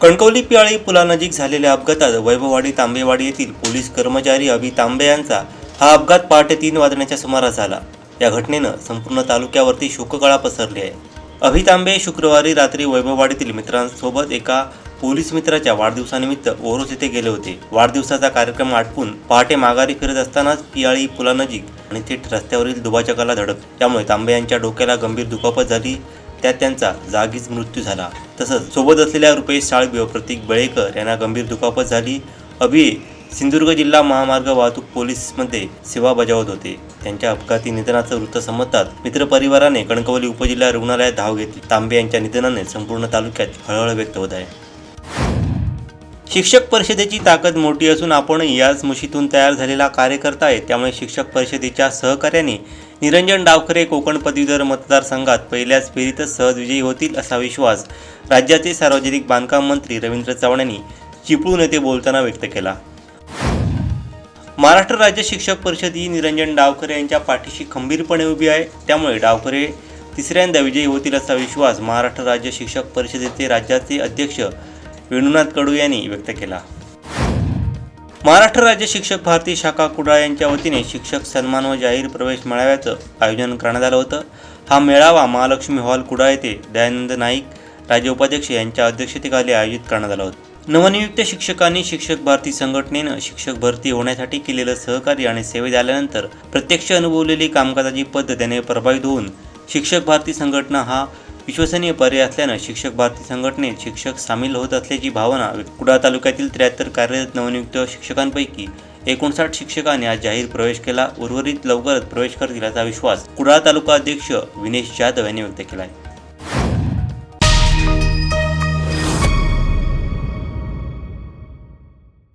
कणकवली पियाळी पुलानजीक झालेल्या अपघातात वैभववाडी तांबेवाडी येथील पोलीस कर्मचारी अभि तांबे यांचा हा अपघात पहाटे तीन वाजण्याच्या सुमारास झाला. या घटनेनं संपूर्ण तालुक्यावरती शोककळा पसरली आहे. अभि तांबे शुक्रवारी रात्री वैभववाडीतील मित्रांसोबत एका पोलीस मित्राच्या वाढदिवसानिमित्त ओरोस येथे गेले होते. वाढदिवसाचा कार्यक्रम आटपून पहाटे माघारी फिरत असतानाच पियाळी पुलानजीक आणि थेट रस्त्यावरील दुभाचकाला धडक. त्यामुळे तांबे यांच्या डोक्याला गंभीर दुखापत झाली. त्यात त्यांचा जागीच मृत्यू झाला. तसंच सोबत असलेल्या रुपेश साळबी व प्रतीक बळेकर यांना गंभीर दुखापत झाली. अभि सिंधुदुर्ग जिल्हा महामार्ग वाहतूक पोलीसमध्ये सेवा बजावत होते. त्यांच्या अपघाती निधनाचं वृत्त समजतात मित्रपरिवाराने कणकवली उपजिल्हा रुग्णालयात धाव घेतली. तांबे यांच्या निधनाने संपूर्ण तालुक्यात हळहळ व्यक्त होत आहे. शिक्षक परिषदेची ताकद मोठी असून आपण याच मुशीतून तयार झालेला कार्यकर्ता आहे. त्यामुळे शिक्षक परिषदेच्या सहकार्याने निरंजन डावखरे कोकण पदवीधर मतदारसंघात पहिल्याच फेरीतच सहज विजयी होतील असा विश्वास राज्याचे सार्वजनिक बांधकाम मंत्री रवींद्र चव्हाण यांनी चिपळूण येथे बोलताना व्यक्त केला. महाराष्ट्र राज्य शिक्षक परिषद ही निरंजन डावखरे यांच्या पाठीशी खंबीरपणे उभी आहे. त्यामुळे डावखरे तिसऱ्यांदा विजयी होतील असा विश्वास महाराष्ट्र राज्य शिक्षक परिषदेचे राज्याचे अध्यक्ष वेणुनाथ कडू यांनी व्यक्त केला. महाराष्ट्र राज्य शिक्षक भारती शाखा कुडाळ यांच्या वतीने शिक्षक सन्मान व जाहीर प्रवेश मेळाव्याचं आयोजन करण्यात आलं होतं. हा मेळावा महालक्ष्मी हॉल कुडाळ येथे दयानंद नाईक राज्य उपाध्यक्ष यांच्या अध्यक्षतेखाली आयोजित करण्यात आला होता. नवनियुक्त शिक्षकांनी शिक्षक भारती संघटनेनं शिक्षक भरती होण्यासाठी केलेलं सहकार्य आणि सेवेत आल्यानंतर प्रत्यक्ष अनुभवलेली कामकाजाची पद्धत त्याने प्रभावित होऊन शिक्षक भारती संघटना हा विश्वसनीय पर्याय असल्यानं शिक्षक भारती संघटनेत शिक्षक सामील होत असल्याची भावना कुडाळ तालुक्यातील त्र्याहत्तर कार्यरत नवनियुक्त शिक्षकांपैकी एकोणसाठ शिक्षकांनी आज जाहीर प्रवेश केला. उर्वरित लवकरच प्रवेश करतील असा विश्वास कुडाळ तालुका अध्यक्ष विनेश जाधव यांनी व्यक्त केला आहे